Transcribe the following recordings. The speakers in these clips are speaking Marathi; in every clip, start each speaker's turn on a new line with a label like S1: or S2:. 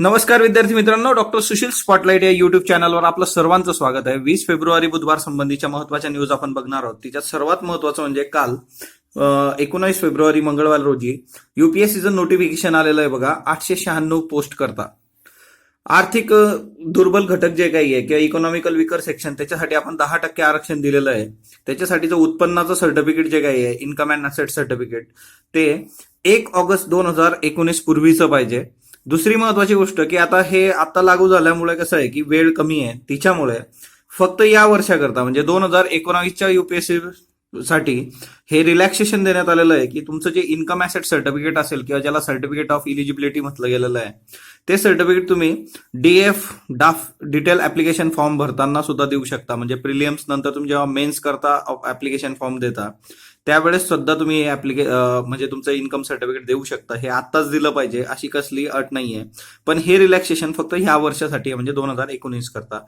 S1: नमस्कार विद्यार्थी मित्रांनो. डॉक्टर सुशील स्पॉटलाईट या युट्यूब चॅनलवर आपलं सर्वांचं स्वागत आहे. वीस फेब्रुवारी बुधवार संबंधीच्या महत्त्वाच्या न्यूज आपण बघणार आहोत. तिच्यात सर्वात महत्वाचं म्हणजे काल एकोणावीस फेब्रुवारी मंगळवार रोजी युपीएससीचं नोटिफिकेशन आलेलं आहे बघा. आठशे शहाण्णव पोस्ट करता. आर्थिक दुर्बल घटक जे काही आहे किंवा इकॉनॉमिकल विकर सेक्शन त्याच्यासाठी आपण दहा टक्के आरक्षण दिलेलं आहे. त्याच्यासाठीचं उत्पन्नाचं सर्टिफिकेट जे काही आहे इन्कम अँड असेट सर्टिफिकेट ते एक ऑगस्ट दोन हजार एकोणीस पूर्वीचं पाहिजे. दुसरी महत्वाची गोष्ट की आता हे आता लागू झाल्यामुळे कसं आहे की वेळ कमी आहे तिच्यामुळे फक्त या वर्षाकरता म्हणजे दोन हजार एकोणावीसच्या युपीएससी साठी हे रिलॅक्सेशन देण्यात आलेलं आहे की तुमचं जे इन्कम ऍसेट सर्टिफिकेट असेल किंवा ज्याला सर्टिफिकेट ऑफ इलिजिबिलिटी म्हटलं गेलेलं आहे ते सर्टिफिकेट तुम्ही डीएफ डाफ डिटेल ऍप्लिकेशन फॉर्म भरताना सुद्धा देऊ शकता. म्हणजे प्रिलियम्स नंतर तुम्ही जेव्हा मेन्स करता ऍप्लिकेशन फॉर्म देता त्यावेळेस सुद्धा तुम्ही हे ऍप्लिके म्हणजे तुमचं इन्कम सर्टिफिकेट देऊ शकता. हे आत्ताच दिलं पाहिजे अशी कसली अट नाहीये. पण हे रिलॅक्सेशन फक्त ह्या वर्षासाठी आहे म्हणजे दोन हजार एकोणीस करता.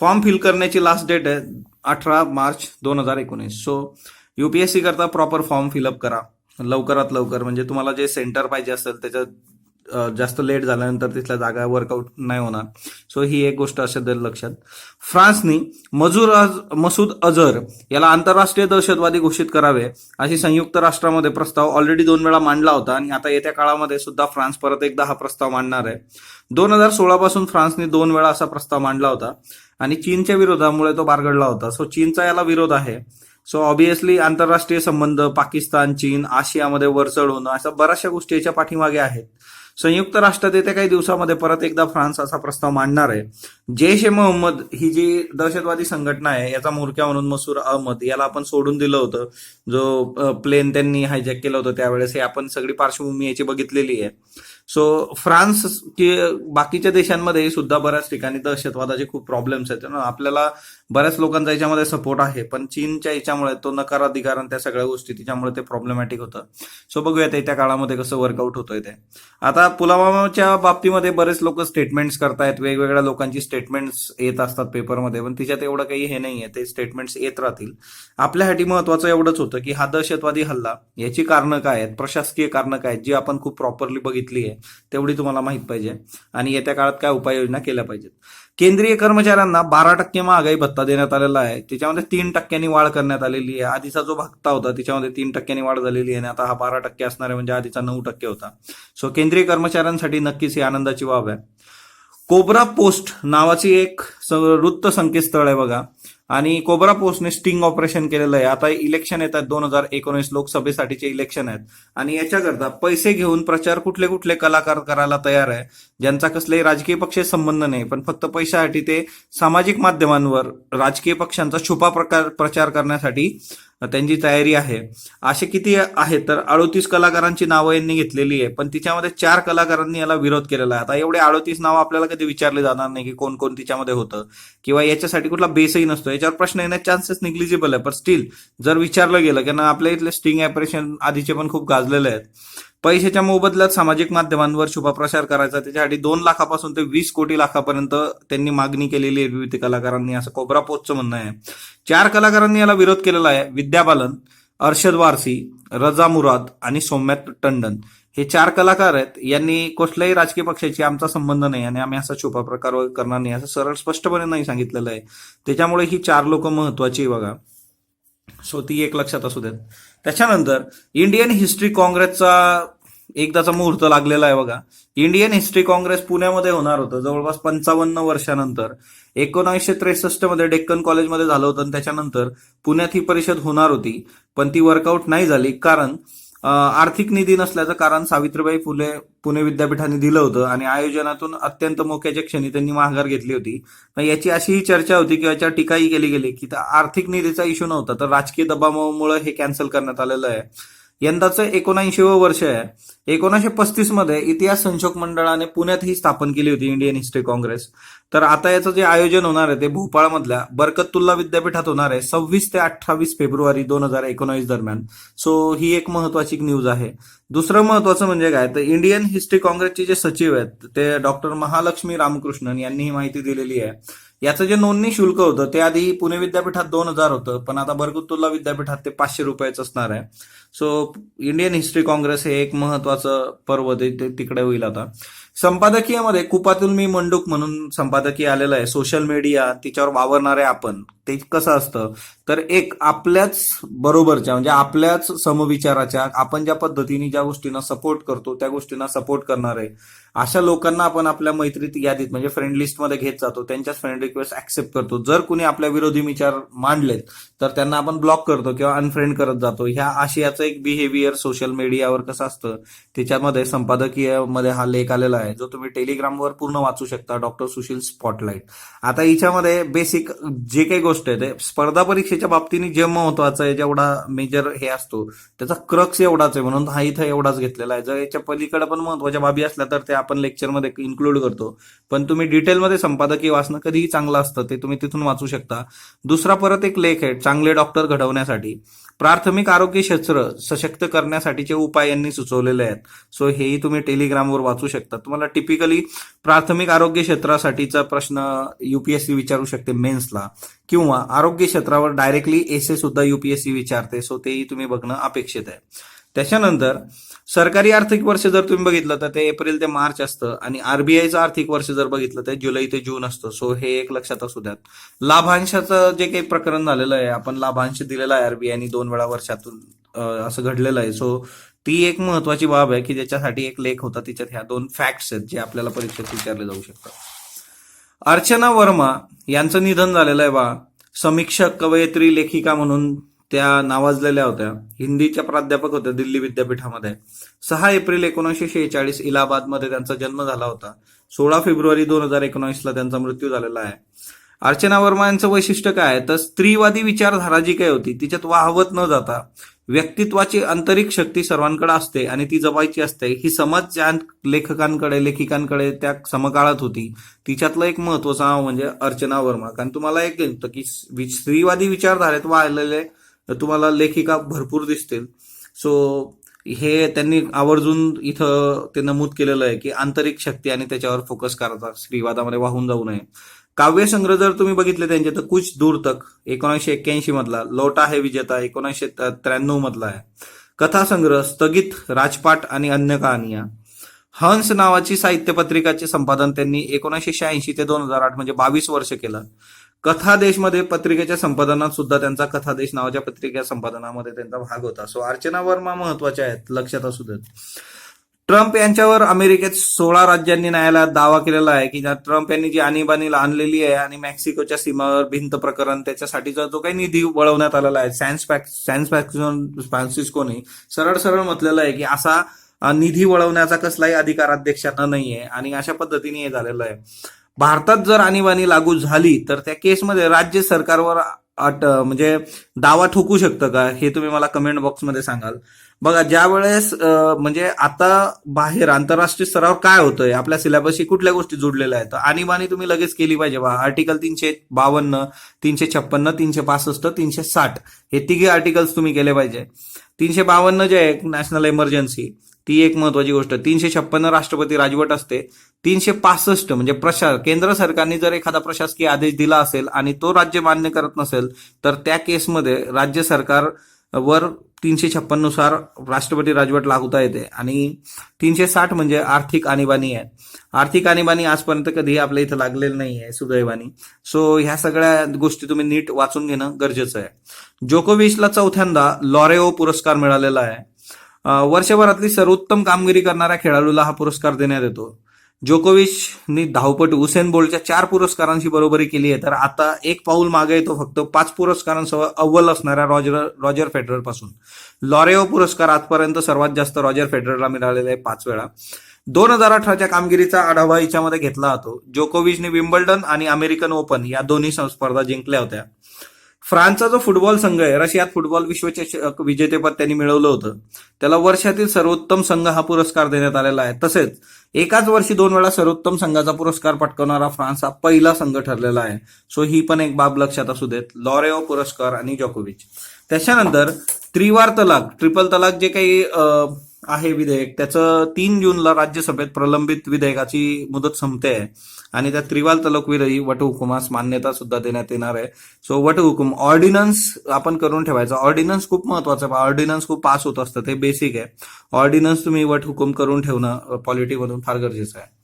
S1: फॉर्म फिल करण्याची लास्ट डेट आहे अठरा मार्च दोन हजार एकोणीस. सो युपीएससी करता प्रॉपर फॉर्म फिलअप करा. लवकरात लवकर म्हणजे तुम्हाला जे सेंटर पाहिजे असेल त्याच्यात जास्त लेट झाल्यानंतर तिथल्या जागा वर्कआउट नाही होणार. सो ही एक गोष्ट असेल दर लक्षात. फ्रान्सनी मजूर अज मसूद अझर याला आंतरराष्ट्रीय दहशतवादी घोषित करावे अशी संयुक्त राष्ट्रामध्ये प्रस्ताव ऑलरेडी दोन वेळा मांडला होता आणि आता येत्या काळामध्ये सुद्धा फ्रान्स परत एकदा हा प्रस्ताव मांडणार आहे. दोन हजार सोळा पासून फ्रान्सने दोन वेळा असा प्रस्ताव मांडला होता आणि चीनच्या विरोधामुळे तो बारगडला होता. सो चीनचा याला विरोध आहे. सो ऑब्विसली आंतरराष्ट्रीय संबंध पाकिस्तान चीन आशियामध्ये वरचढ होणं अशा बऱ्याचशा गोष्टी याच्या पाठीमागे आहेत. संयुक्त राष्ट्रात येत्या काही दिवसामध्ये परत एकदा फ्रान्स असा प्रस्ताव मांडणार आहे. जैश ए मोहम्मद ही जी दहशतवादी संघटना आहे याचा म्होरक्या म्हणून मसूर अहमद याला आपण सोडून दिलं होतं. जो प्लेन त्यांनी हायजॅक केलं होतं त्यावेळेस हे आपण सगळी पार्श्वभूमी याची बघितलेली आहे. सो फ्रान्स की बाकीच्या देशांमध्ये सुद्धा बऱ्याच ठिकाणी दहशतवादाचे खूप प्रॉब्लेम्स आहेत. ना आपल्याला बऱ्याच लोकांचा याच्यामध्ये सपोर्ट आहे पण चीनच्या याच्यामुळे तो नकाराधिकार आणि त्या सगळ्या गोष्टी तिच्यामुळे ते प्रॉब्लेमॅटिक होतं. सो बघूयात येत्या काळामध्ये कसं वर्कआउट होतंय ते. आता पुलवामाच्या बाबतीमध्ये बरेच लोक स्टेटमेंट्स करतायत वेगवेगळ्या लोकांची स्टेटमेंट्स येत असतात पेपरमध्ये पण तिच्यात एवढं काही हे नाहीये ते स्टेटमेंट्स येत राहतील. आपल्यासाठी महत्वाचं एवढंच होतं की हा दहशतवादी हल्ला याची कारणं काय आहेत प्रशासकीय कारणं काय आहेत जी आपण खूप प्रॉपरली बघितली आहे. तेवढी तुम्हाला माहीत पाहिजे. आणि येत्या काळात काय उपाययोजना केल्या पाहिजेत. केंद्रीय कर्मचाऱ्यांना बारा टक्के महागाई भत्ता देण्यात आलेला आहे. त्याच्यामध्ये तीन टक्क्यांनी वाढ करण्यात आलेली आहे. आधीचा जो भत्ता होता त्याच्यामध्ये तीन टक्क्यांनी वाढ झालेली आहे. आणि आता हा बारा टक्के असणार आहे म्हणजे आधीचा नऊ टक्के होता. सो केंद्रीय कर्मचाऱ्यांसाठी नक्कीच ही आनंदाची बाब आहे. कोब्रा पोस्ट नावाची एक वृत्त संकेतस्थळ आहे बघा. आणि कोब्रा पोस्टने स्टिंग ऑपरेशन केलेलं आहे. आता इलेक्शन येतात दोन हजार एकोणीस लोकसभेसाठीचे इलेक्शन आहेत. आणि याच्याकरता पैसे घेऊन प्रचार कुठले कुठले कलाकार करायला तयार आहे ज्यांचा कसलाही राजकीय पक्ष संबंध नाही पण फक्त पैशासाठी ते सामाजिक माध्यमांवर राजकीय पक्षांचा छुपा प्रकार प्रचार करण्यासाठी त्यांची तयारी आहे. असे किती आहेत? तर अडोतीस कलाकारांची नावं यांनी घेतलेली आहे. पण तिच्यामध्ये चार कलाकारांनी याला विरोध केलेला आहे. आता एवढे अडोतीस नावं आपल्याला कधी विचारले जाणार नाही की कोण कोण तिच्यामध्ये होतं. किंवा याच्यासाठी कुठला बेसही नसतो. याच्यावर प्रश्न येण्याचे चान्सेस निग्लिजिबल आहे. पण स्टील जर विचारलं गेलं की आपल्या इथले स्टिंग ऑपरेशन आधीचे पण खूप गाजलेले आहेत. पैशाच्या मोबदल्यात सामाजिक माध्यमांवर शुभप्रचार करायचा. त्याच्यासाठी दोन लाखापासून ते वीस कोटी लाखापर्यंत त्यांनी मागणी केलेली आहे विविध कलाकारांनी. असं कोबरा पोस्टचं म्हणणं आहे. चार कलाकारांनी याला विरोध केलेला आहे. विद्या बालन अर्षद वारसी रजा मुराद आणि सौम्या टंडन. हे चार कलाकार आहेत. यांनी कुठल्याही राजकीय पक्षाची आमचा संबंध नाही आणि आम्ही असा छुपा प्रकार करणार नाही. असं सरळ स्पष्टपणे नाही सांगितलेलं आहे. त्याच्यामुळे ही चार लोक महत्वाची बघा. सो ती एक लक्षात असू देत. त्याच्यानंतर इंडियन हिस्ट्री काँग्रेसचा एकदाचा मुहूर्त लागलेला आहे बघा. इंडियन हिस्ट्री काँग्रेस पुण्यामध्ये होणार होतं. जवळपास पंचावन्न वर्षानंतर एकोणीसशे त्रेसष्टमध्ये डेक्कन कॉलेजमध्ये झालं होतं आणि त्याच्यानंतर पुण्यात ही परिषद होणार होती. पण ती वर्कआउट नाही झाली कारण आर्थिक निधी नसल्याचं कारण सावित्रीबाई फुले पुणे विद्यापीठाने दिलं होतं आणि आयोजनातून अत्यंत मोक्याच्या क्षणी त्यांनी माघार घेतली होती. पण याची अशीही चर्चा होती किंवा याच्या टीकाही केली गेली की आर्थिक निधीचा इश्यू नव्हता तर राजकीय दबावामुळे हे कॅन्सल करण्यात आलेलं आहे. यंदाचं एकोणऐंशीवं वर्ष आहे. एकोणीसशे पस्तीसमध्ये इतिहास संशोधक मंडळाने पुण्यात ही स्थापन केली होती इंडियन हिस्ट्री काँग्रेस. तर आता याचं जे आयोजन होणार आहे ते भोपाळमधल्या बरकतुल्ला विद्यापीठात होणार आहे सव्वीस ते अठ्ठावीस फेब्रुवारी दोन हजार एकोणावीस दरम्यान. सो ही एक महत्वाची न्यूज आहे. दुसरं महत्वाचं म्हणजे काय? तर इंडियन हिस्ट्री काँग्रेसचे जे सचिव आहेत ते डॉक्टर महालक्ष्मी रामकृष्णन यांनी ही माहिती दिलेली आहे. याचं जे नोंदणी शुल्क होतं ते आधी पुणे विद्यापीठात दोन हजार होतं पण आता बरकतुल्ला विद्यापीठात ते पाचशे रुपयाचं असणार आहे. सो इंडियन हिस्ट्री काँग्रेस हे एक महत्वाचं पर्व ते तिकडे होईल आता. संपादकीयमध्ये कुपातून मी मंडूक म्हणून संपादकीय आलेलं आहे. सोशल मीडिया तिच्यावर वावरणारे आपण ते कसं असतं? तर एक आपल्याच बरोबरच्या म्हणजे आपल्याच समविचाराच्या आपण ज्या पद्धतीने ज्या गोष्टींना सपोर्ट करतो त्या गोष्टींना सपोर्ट करणारे अशा लोकांना आपण आपल्या मैत्रीत यादीत म्हणजे फ्रेंड लिस्टमध्ये घेत जातो त्यांच्याच फ्रेंड रिक्वेस्ट ऍक्सेप्ट करतो. जर कुणी आपल्या विरोधी विचार मांडलेत तर त्यांना आपण ब्लॉक करतो किंवा अनफ्रेंड करत जातो. ह्या आशयाचं एक बिहेवियर सोशल मीडियावर कसं असतं त्याच्यामध्ये संपादकीयमध्ये हा लेख आलेला आहे जो तुम्ही टेलिग्रामवर पूर्ण वाचू शकता डॉक्टर सुशील स्पॉटलाईट आता हिच्यामध्ये बेसिक जे काही गोष्ट आहे ते स्पर्धा परीक्षेच्या बाबतीने जे महत्वाचं आहे जेवढा मेजर हे असतो त्याचा क्रक्स एवढाच आहे म्हणून हा इथं एवढाच घेतलेला आहे. जर याच्या पलीकडे पण महत्त्वाच्या बाबी असल्या तर त्या आपण लेक्चरमध्ये इन्क्लूड करतो. पण तुम्ही डिटेलमध्ये संपादकीय वाचणं कधीही चांगलं असतं ते तुम्ही तिथून वाचू शकता. दुसरा परत एक लेख आहे चांगले डॉक्टर घडवण्यासाठी. प्राथमिक आरोग्य क्षेत्र सशक्त करण्यासाठीचे उपाय यांनी सुचवलेले आहेत. सो हेही तुम्ही टेलिग्रामवर वाचू शकता. तुम्हाला टिपिकली प्राथमिक आरोग्य क्षेत्रासाठीचा प्रश्न युपीएससी विचारू शकते मेन्सला किंवा आरोग्य क्षेत्रावर डायरेक्टली एस सुद्धा युपीएससी विचारते. सो तेही तुम्ही बघणं अपेक्षित आहे. त्याच्यानंतर सरकारी आर्थिक वर्ष जर तुम्ही बघितलं तर ते एप्रिल ते मार्च असतं आणि आरबीआयचं आर्थिक वर्ष जर बघितलं तर जुलै ते जून असतं. सो हे एक लक्षात असू द्यात. लाभांशाचं जे काही प्रकरण झालेलं आहे आपण लाभांश दिलेला आहे आरबीआयनी दोन वेळा वर्षातून असं घडलेलं आहे. सो ती एक महत्वाची बाब आहे की ज्याच्यासाठी एक लेख होता तिच्यात ह्या दोन फॅक्ट्स आहेत जे आपल्याला परीक्षेत विचारले जाऊ शकतात. अर्चना वर्मा यांचं निधन झालेलं आहे बा. समीक्षक कवयित्री लेखिका म्हणून त्या नावाजलेल्या होत्या. हिंदीच्या प्राध्यापक होत्या दिल्ली विद्यापीठामध्ये. सहा एप्रिल एकोणीसशे शेहेचाळीस इलाहाबादमध्ये त्यांचा जन्म झाला होता. सोळा फेब्रुवारी दोन हजार एकोणीसला त्यांचा मृत्यू झालेला आहे. अर्चना वर्मा यांचं वैशिष्ट्य काय आहे? तर स्त्रीवादी विचारधारा जी काही होती तिच्यात वाहवत न जाता व्यक्तित्वाची आंतरिक शक्ती सर्वांकडे असते आणि ती जपायची असते. ही समज ज्या लेखकांकडे लेखिकांकडे त्या समकाळात होती. तिच्यातलं एक महत्वाचं नाव म्हणजे अर्चना वर्मा. कारण तुम्हाला एक की स्त्रीवादी विचारधारेत वाहलेले तुम्हाला लेखिका भरपूर दिसतील. सो हे त्यांनी आवर्जून इथं ते नमूद केलेलं आहे की आंतरिक शक्ती आणि त्याच्यावर फोकस करतात स्त्रीवादामध्ये वाहून जाऊ नये. काव्यसंग्रह जर तुम्ही बघितले त्यांचे तर कुछ दूर तक एकोणीसशे एक्क्याऐंशी मधला लोटा हे विजेता एकोणीसशे त्र्याण्णव मधला आहे. कथासंग्रह स्थगित राजपाट आणि अन्य कहाणिया हंस नावाची साहित्य पत्रिकाचे संपादन त्यांनी एकोणीसशे शहाऐंशी ते दोन हजार आठ म्हणजे बावीस वर्ष केलं. कथादेशमध्ये पत्रिकेच्या संपादनात सुद्धा त्यांचा कथादेश नावाच्या पत्रिका संपादनामध्ये त्यांचा भाग होता. सो अर्चना वर्मा महत्त्वाच्या आहेत लक्षात असू देत. ट्रम्प यांच्यावर अमेरिकेत सोळा राज्यांनी न्यायालयात दावा केलेला आहे की ट्रम्प यांनी जी आणीबाणी आणलेली आहे आणि मेक्सिकोच्या सीमावर भिंत प्रकरण त्याच्यासाठीचा जो काही निधी वळवण्यात आलेला आहे सॅन्स सॅन्स फ्रान्सिस्कोने सरळ सरळ म्हटलेलं आहे की असा निधी वळवण्याचा कसलाही अधिकार अध्यक्षांना नाहीये आणि अशा पद्धतीने हे झालेलं आहे. भारतात जर आणीबाणी लागू झाली तर त्या केसमध्ये राज्य सरकारवर अट म्हणजे दावा ठोकू शकतं का? हे तुम्ही मला कमेंट बॉक्समध्ये सांगाल. बघा ज्या वेळेस म्हणजे आता बाहेर आंतरराष्ट्रीय स्तरावर काय होतंय? आपल्या सिलेबसशी कुठल्या गोष्टी जुडलेल्या आहेत? आणीबाणी तुम्ही लगेच केली पाहिजे बा. आर्टिकल तीनशे बावन्न तीनशे छप्पन्न तीनशे पासष्ट तीनशे साठ हे तिघे आर्टिकल्स तुम्ही केले पाहिजे. तीनशे बावन्न जे आहे नॅशनल इमर्जन्सी ती एक महत्वाची गोष्ट. तीनशे छप्पन्न राष्ट्रपती राजवट असते. तीनशे पासष्ट म्हणजे प्रशा केंद्र सरकारने जर एखादा प्रशासकीय आदेश दिला असेल आणि तो राज्य मान्य करत नसेल तर त्या केसमध्ये राज्य सरकार वर तीनशे छप्पननुसार राष्ट्रपती राजवट लागूता येते. आणि तीनशे साठ म्हणजे आर्थिक आणीबाणी आहे. आर्थिक आणीबाणी आजपर्यंत कधीही आपल्या इथं लागलेलं नाही आहे सुदैवानी. सो ह्या सगळ्या गोष्टी तुम्ही नीट वाचून घेणं गरजेचं आहे. जोकोविचला चौथ्यांदा लॉरेओ पुरस्कार मिळालेला आहे. वर्षभरातली सर्वोत्तम कामगिरी करणाऱ्या खेळाडूला हा पुरस्कार देण्यात येतो. जोकोविचनी धावपटू उसेन बोल्टच्या चार पुरस्कारांशी बरोबरी केली आहे. तर आता एक पाऊल मागे येतो फक्त पाच पुरस्कारांसह अव्वल असणाऱ्या रॉजर रॉजर फेडररपासून लॉरेओ पुरस्कार आजपर्यंत सर्वात जास्त रॉजर फेडररला मिळालेला आहे पाच वेळा. दोन हजार अठराच्या कामगिरीचा आढावा हिच्यामध्ये घेतला जातो. जोकोविचने विम्बल्डन आणि अमेरिकन ओपन या दोन्ही स्पर्धा जिंकल्या होत्या. फ्रान्सचा जो फुटबॉल संघ आहे रशियात फुटबॉल विश्वचषक विजेतेपद त्यांनी मिळवलं होतं त्याला वर्षातील सर्वोत्तम संघ हा पुरस्कार देण्यात आलेला आहे. तसेच एकाच वर्षी दोन वेळा सर्वोत्तम संघाचा पुरस्कार पटकावणारा फ्रान्स हा पहिला संघ ठरलेला आहे. सो ही पण एक बाब लक्षात असू देत. लॉरेओ पुरस्कार आणि जॉकोविच. त्याच्यानंतर त्रिवार तलाक ट्रिपल तलाक जे काही आहे विधेयक. त्याचं तीन जूनला राज्यसभेत प्रलंबित विधेयकाची मुदत संपते आहे. आणि त्या त्रिवाल तलाक वटहुकुमास मान्यता सुद्धा देण्यात येणार आहे. सो वटहुकुम ऑर्डिनन्स आपण करून ठेवायचा. ऑर्डिनन्स खूप महत्वाचं आहे. ऑर्डिनन्स खूप पास होत असतं. ते बेसिक आहे. ऑर्डिनन्स तुम्ही वटहुकुम करून ठेवणं पॉलिटिमधून फार गरजेचं आहे.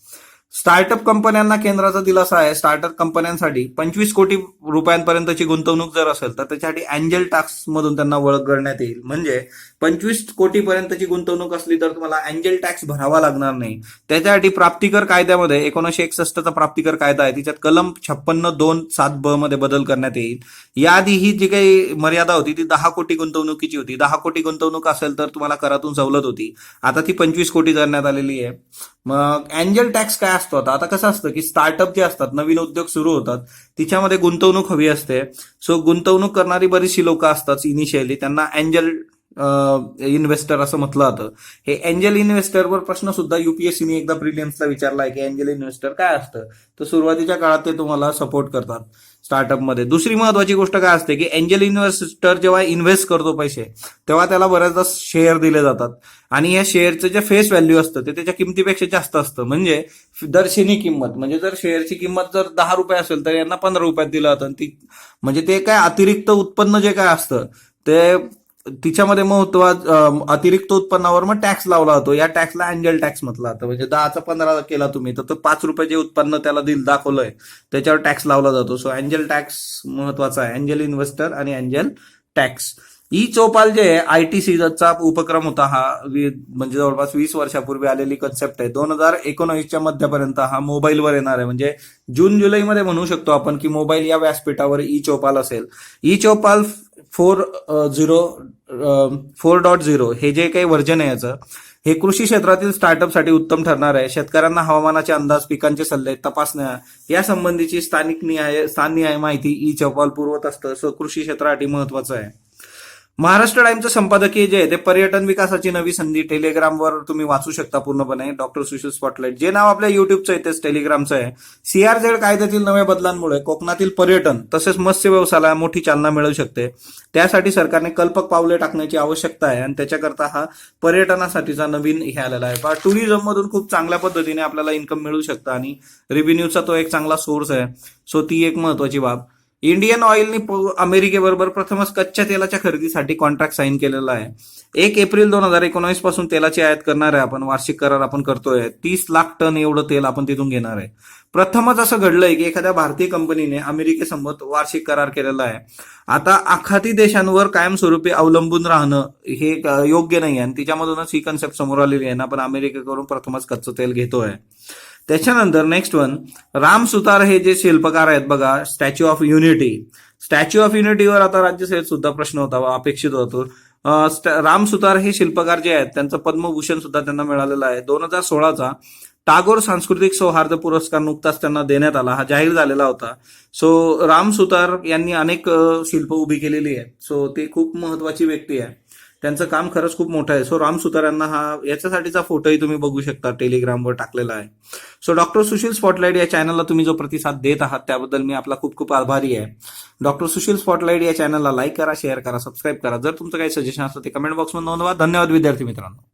S1: स्टार्टअप कंपन्यांना केंद्राचा दिलासा आहे. स्टार्टअप कंपन्यांसाठी पंचवीस कोटी रुपयांपर्यंतची गुंतवणूक जर असेल तर त्याच्यासाठी अँजल टॅक्स मधून त्यांना ओळख करण्यात येईल. म्हणजे पंचवीस कोटी पर्यंतची गुंतवणूक असली तर तुम्हाला अँजल टॅक्स भरावा लागणार नाही. त्याच्यासाठी प्राप्तिकर कायद्यामध्ये एकोणीशे एकसष्टचा प्राप्तिकर कायदा आहे. तिच्यात कलम छप्पन्न दोन सात ब मध्ये बदल करण्यात येईल. याआधी ही जी काही मर्यादा होती ती दहा कोटी गुंतवणुकीची होती. दहा कोटी गुंतवणूक असेल तर तुम्हाला करातून सवलत होती. आता ती पंचवीस कोटी करण्यात आलेली आहे. मग अँजल टॅक्स काय असतो आता? आता कसं असतं की स्टार्टअप जे असतात नवीन उद्योग सुरू होतात तिच्यामध्ये गुंतवणूक हवी असते. सो गुंतवणूक करणारी बरीचशी लोक असतात इनिशियली त्यांना अँजल इन्व्हेस्टर असं म्हटलं जातं. हे एंजल इन्व्हेस्टरवर प्रश्न सुद्धा युपीएससीने एकदा प्रिलियम्सला विचारला आहे की एंजल इन्व्हेस्टर काय असतं? तर सुरुवातीच्या काळात ते तुम्हाला सपोर्ट करतात. स्टार्टअपमध्ये दुसरी महत्वाची गोष्ट काय असते की एंजल इन्व्हेस्टर जेव्हा इन्व्हेस्ट करतो पैसे तेव्हा त्याला बऱ्याचदा शेअर दिले जातात. आणि या शेअरचं जे फेस व्हॅल्यू असतं ते त्याच्या किमतीपेक्षा जास्त असतं. म्हणजे दर्शनी किंमत. म्हणजे जर शेअरची किंमत जर दहा रुपये असेल तर यांना पंधरा रुपयात दिलं जातं. आणि ती म्हणजे ते काय अतिरिक्त उत्पन्न जे काय असतं ते तिच्यामध्ये महत्वा अतिरिक्त उत्पन्नावर मग टॅक्स लावला जातो या टॅक्सला अँजल टॅक्स म्हटला जातो. म्हणजे दहाचा पंधरा केला तुम्ही तर तो पाच रुपये जे उत्पन्न त्याला दिल दाखवलंय. त्याच्यावर टॅक्स लावला जातो. सो अँजल टॅक्स महत्त्वाचा आहे. अँजल इन्व्हेस्टर आणि angel tax e Choupal J I T सीचा उपक्रम होता हा म्हणजे जवळपास वीस वर्षापूर्वी आलेली कन्सेप्ट आहे. दोन हजार एकोणवीसच्या मध्यापर्यंत हा मोबाईलवर येणार आहे. म्हणजे जून जुलैमध्ये म्हणू शकतो आपण की मोबाईल या व्यासपीठावर ई चौपाल असेल. E Chaupal four zero four dot zero हे जे काही व्हर्जन आहे याचं हे कृषी क्षेत्रातील स्टार्टअपसाठी उत्तम ठरणार आहे. शेतकऱ्यांना हवामानाचे अंदाज पिकांचे सल्ले तपासण्या या संबंधीची स्थानिक निहाय स्थाननिहाय माहिती ई चौपाल पुरवत असतं. सो कृषी क्षेत्रासाठी महत्वाचं आहे. महाराष्ट्र टाइमचं संपादकीय जे आहे ते पर्यटन विकासाची नवी संधी टेलिग्रामवर तुम्ही वाचू शकता पूर्णपणे. डॉक्टर सुशील स्पॉटलाईट जे नाव आपल्या युट्यूबचं आहे तेच टेलिग्रामचं आहे. सीआरझेड कायद्यातील नव्या बदलांमुळे कोकणातील पर्यटन तसेच मत्स्य व्यवसायाला मोठी चालना मिळू शकते. त्यासाठी सरकारने कल्पक पावले टाकण्याची आवश्यकता आहे आणि त्याच्याकरता हा पर्यटनासाठीचा नवीन हे आलेला आहे. पहा टुरिझम मधून खूप चांगल्या पद्धतीने आपल्याला इन्कम मिळू शकतं आणि रेव्हेन्यूचा तो एक चांगला सोर्स आहे. सो ती एक महत्वाची बाब. इंडियन ऑइलनी अमेरिकेबरोबर प्रथमच कच्च्या तेलाच्या खरेदीसाठी कॉन्ट्रॅक्ट साईन केलेला आहे. एक एप्रिल दोन हजार एकोणीसपासून तेलाची आयात करणार आहे आपण वार्षिक करार आपण करतोय. तीस लाख टन एवढं तेल आपण तिथून घेणार आहे. प्रथमच असं घडलंय की एखाद्या भारतीय कंपनीने अमेरिकेसोबत वार्षिक करार केलेला आहे. आता आखाती देशांवर कायमस्वरूपी अवलंबून राहणं हे योग्य नाही आहे आणि तिच्यामधूनच ही कन्सेप्ट समोर आलेली आहे ना आपण अमेरिकेकडून प्रथमच कच्चं तेल घेतोय. त्याच्यानंतर नेक्स्ट वन राम सुतार हे जे शिल्पकार आहेत बघा Statue of Unity Statue of युनिटीवर आता राज्यसभेत सुद्धा प्रश्न होता अपेक्षित होतो. राम सुतार हे शिल्पकार जे आहेत त्यांचं पद्मभूषण सुद्धा त्यांना मिळालेलं आहे. दोन हजार सोळाचा टागोर सांस्कृतिक सौहार्द पुरस्कार नुकताच त्यांना देण्यात आला हा जाहीर झालेला होता. सो राम सुतार यांनी अनेक शिल्प उभी केलेली आहेत. सो ते खूप महत्वाची व्यक्ती आहे. त्यांचं काम खरंच खूप मोठं आहे. सो राम सुतारांना हा याच्यासाठीचा फोटोही तुम्ही बघू शकता टेलिग्रामवर टाकलेला आहे. सो डॉक्टर सुशील स्पॉटलाईट या चॅनलला तुम्ही जो प्रतिसाद देत आहात त्याबद्दल मी आपला खूप खूप आभारी आहे. डॉक्टर सुशील स्पॉटलाईट या चॅनलला लाईक करा शेअर करा सबस्क्राईब करा. जर तुमचं काही सजेशन असतं ते कमेंट बॉक्समध्ये नोंदवा. धन्यवाद विद्यार्थी मित्रांनो.